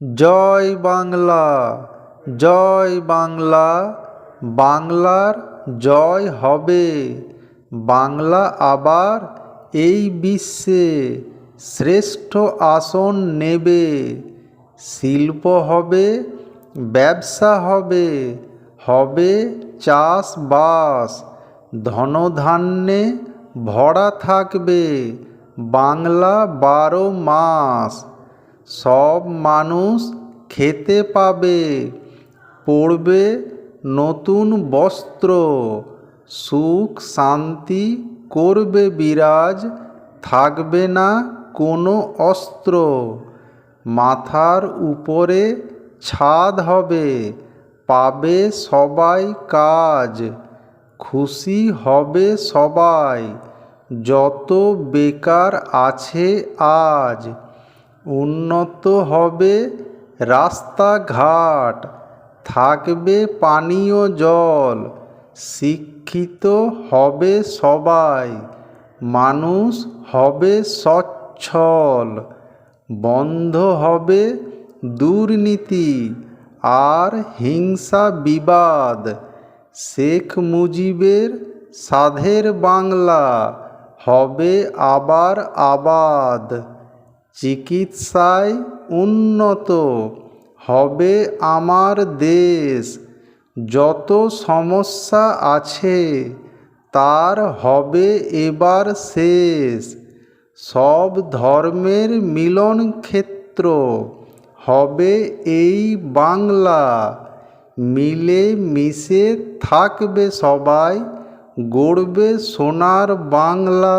জয় বাংলা জয় বাংলা, বাংলার জয় হবে। বাংলা আবার এই বিশ্বে শ্রেষ্ঠ আসন নেবে। শিল্প হবে, ব্যবসা হবে হবে চাষবাস। ধনধান্যে ভরা থাকবে বাংলা বারো মাস। সব মানুষ খেতে পাবে। পরবে নতুন বস্ত্র। সুখ শান্তি করবে বিরাজ। থাকবে না কোনো অস্ত্র। মাথার উপরে ছাদ হবে। পাবে সবাই কাজ। খুশি হবে সবাই। যত বেকার আছে আজ। উন্নত হবে রাস্তাঘাট, থাকবে পানীয় জল, শিক্ষিত হবে সবাই, মানুষ হবে সচ্ছল, বন্ধ হবে দুর্নীতি আর হিংসা বিবাদ। শেখ মুজিবের সাধের বাংলা হবে আবার আবাদ। চিকিৎসায় উন্নত হবে আমার দেশ। যত সমস্যা আছে, তার হবে এবার শেষ। সব ধর্মের মিলন ক্ষেত্র হবে এই বাংলা। মিলে মিশে থাকবে সবাই, গড়বে সোনার বাংলা।